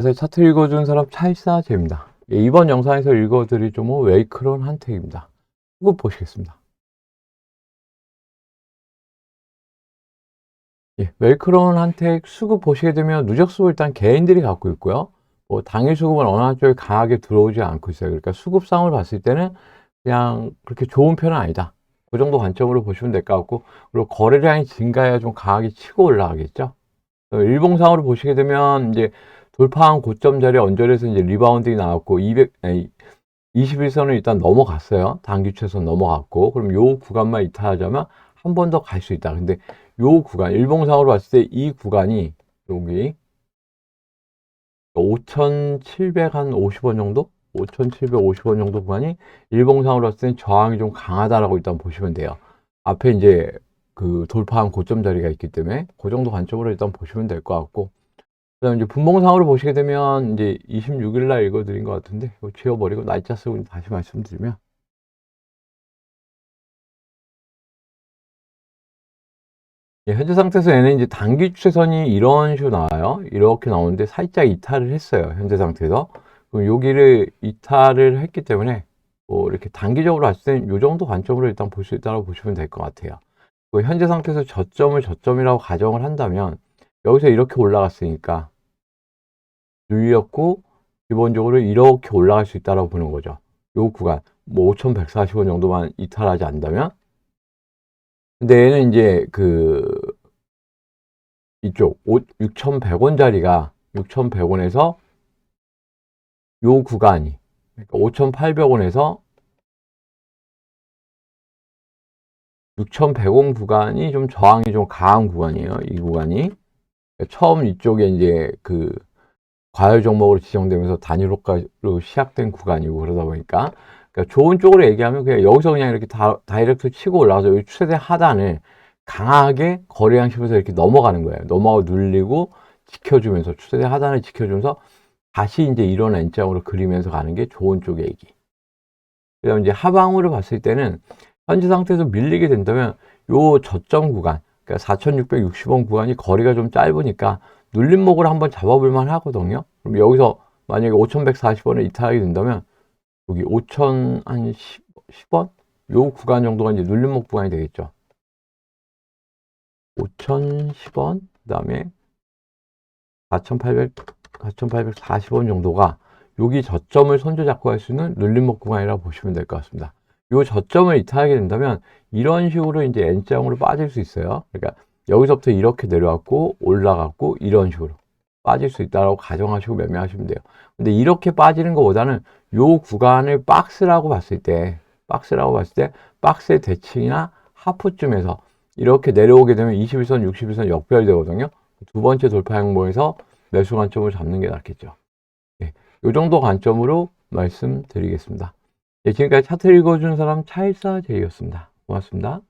그래서 차트 읽어준 사람 차일사제입니다. 예, 이번 영상에서 읽어드릴 종목 웨이크론 한택입니다. 이거 보시겠습니다. 예, 웨이크론 한택 수급 보시게 되면 누적 수급 일단 개인들이 갖고 있고요. 뭐 당일 수급은 어느 한쪽에 강하게 들어오지 않고 있어요. 그러니까 수급상을 봤을 때는 그냥 그렇게 좋은 편은 아니다. 그 정도 관점으로 보시면 될 것 같고 그리고 거래량이 증가해야 좀 강하게 치고 올라가겠죠. 어, 일봉상으로 보시게 되면 이제 돌파한 고점 자리에 언저리에서 이제 리바운딩이 나왔고 200 아니, 21선을 일단 넘어갔어요. 단기 최선 넘어갔고 그럼 요 구간만 이탈하자면 한 번 더 갈 수 있다. 근데 요 구간 일봉상으로 봤을 때 이 구간이 여기 5,750원 정도? 5,750원 정도 구간이 일봉상으로 봤을 때 저항이 좀 강하다라고 일단 보시면 돼요. 앞에 이제 그 돌파한 고점 자리가 있기 때문에 그 정도 관점으로 일단 보시면 될 것 같고 그다음에 이제 분봉상으로 보시게 되면 이제 26일 날 읽어드린 것 같은데 이거 지워버리고 날짜 쓰고 다시 말씀드리면 예, 현재 상태에서 얘는 이제 단기 추세선이 이런 식으로 나와요. 이렇게 나오는데 살짝 이탈을 했어요. 현재 상태에서. 그럼 여기를 이탈을 했기 때문에 뭐 이렇게 단기적으로 봤을 때는 이 정도 관점으로 일단 볼 수 있다고 보시면 될 것 같아요. 그 현재 상태에서 저점을 저점이라고 가정을 한다면 여기서 이렇게 올라갔으니까 누이였고 기본적으로 이렇게 올라갈 수 있다고 보는 거죠. 요 구간 뭐 5,140원 정도만 이탈하지 않는다면 근데 얘는 이제 그 이쪽 6,100원짜리가 6,100원에서 요 구간이 그러니까 5,800원에서 6,100원 구간이 좀 저항이 좀 강한 구간이에요. 이 구간이 처음 이쪽에 이제 그 과열 종목으로 지정되면서 단일호가로 시작된 구간이고 그러다 보니까 그러니까 좋은 쪽으로 얘기하면 그냥 여기서 그냥 이렇게 다, 다이렉트 치고 올라가서 여기 추세대 하단을 강하게 거래량 식으로 이렇게 넘어가는 거예요. 넘어가고 눌리고 지켜주면서 추세대 하단을 지켜주면서 다시 이제 이런 N장으로 그리면서 가는 게 좋은 쪽의 얘기. 그다음 이제 하방으로 봤을 때는 현재 상태에서 밀리게 된다면 요 저점 구간, 그러니까 4,660원 구간이 거리가 좀 짧으니까 눌림목을 한번 잡아볼 만 하거든요. 그럼 여기서 만약에 5,140원을 이탈하게 된다면 여기 5,000, 한 10, 10원? 요 구간 정도가 이제 눌림목 구간이 되겠죠. 5,010원, 그 다음에 4,800, 4,840원 정도가 여기 저점을 손조 잡고 할 수 있는 눌림목 구간이라고 보시면 될 것 같습니다. 요 저점을 이탈하게 된다면 이런 식으로 이제 N장으로 빠질 수 있어요. 그러니까 여기서부터 이렇게 내려왔고 올라갔고 이런 식으로 빠질 수 있다고 가정하시고 매매하시면 돼요. 근데 이렇게 빠지는 것보다는 요 구간을 박스라고 봤을 때 박스라고 봤을 때 박스의 대칭이나 하프쯤에서 이렇게 내려오게 되면 21선, 61선 역별되거든요. 두 번째 돌파 행보에서 매수 관점을 잡는 게 낫겠죠. 네, 요 정도 관점으로 말씀드리겠습니다. 네, 지금까지 차트 읽어준 사람 차일사 제이였습니다. 고맙습니다.